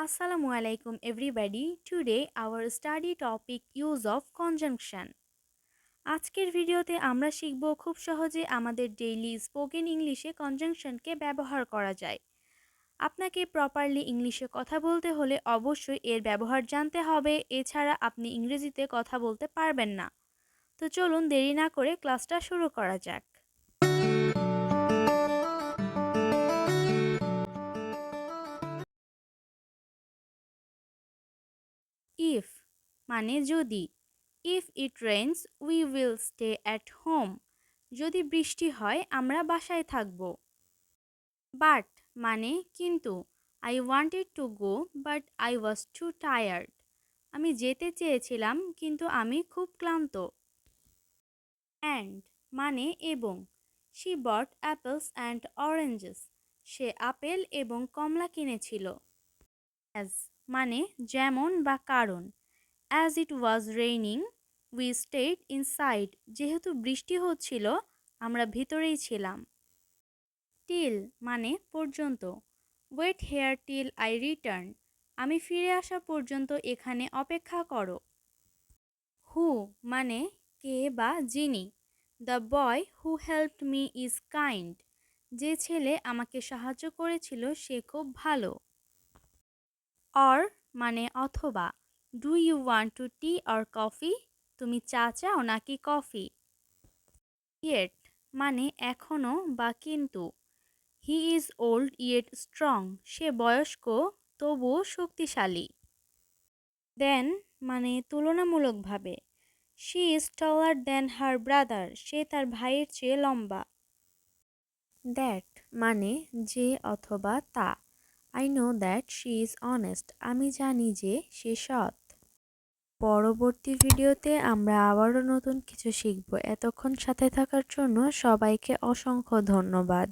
Assalamu alaikum, everybody. Today, our study topic, use of conjunction. আজকের ভিডিওতে আমরা শিখব খুব সহজে আমাদের ডেইলি স্পোকেন ইংলিশে কনজাংশনকে ব্যবহার করা যায় আপনাকে প্রপারলি ইংলিশে কথা বলতে হলে অবশ্যই এর ব্যবহার জানতে হবে, এছাড়া আপনি ইংরেজিতে কথা বলতে পারবেন না তো চলুন দেরি না করে ক্লাসটা শুরু করা যাক ইফ মানে যদি। If it rains we will stay at home যদি বৃষ্টি হয়, আমরা বাসায় থাকব। বাট মানে কিন্তু। I wanted to go but I was too tired আমি যেতে চেয়েছিলাম, কিন্তু আমি খুব ক্লান্ত। অ্যান্ড মানে এবং। She bought apples and oranges say apple এবং কমলা কিনেছিল। অ্যাজ মানে যেমন বা কারণ। As it was raining we stayed inside যেহেতু বৃষ্টি হচ্ছিল, আমরা ভিতরেই ছিলাম। টিল মানে পর্যন্ত। Wait here till I return আমি ফিরে আসা পর্যন্ত এখানে অপেক্ষা করো। হু মানে কে বা যিনি। The boy who helped me is kind যে ছেলে আমাকে সাহায্য করেছিল সে খুব ভালো। অর মানে অথবা। Do you want to tea or coffee তুমি চা চাও নাকি কফি ইয়েট মানে এখনও বা কিন্তু। He is old yet strong সে বয়স্ক, তবুও শক্তিশালী। দেন মানে তুলনামূলকভাবে। She is taller than her brother সে তার ভাইয়ের চেয়ে লম্বা। দ্যাট মানে যে অথবা তা। I know that she is honest আমি জানি যে সে সৎ। পরবর্তী ভিডিওতে আমরা আবারও নতুন কিছু শিখব। এতক্ষণ সাথে থাকার জন্য সবাইকে অসংখ্য ধন্যবাদ।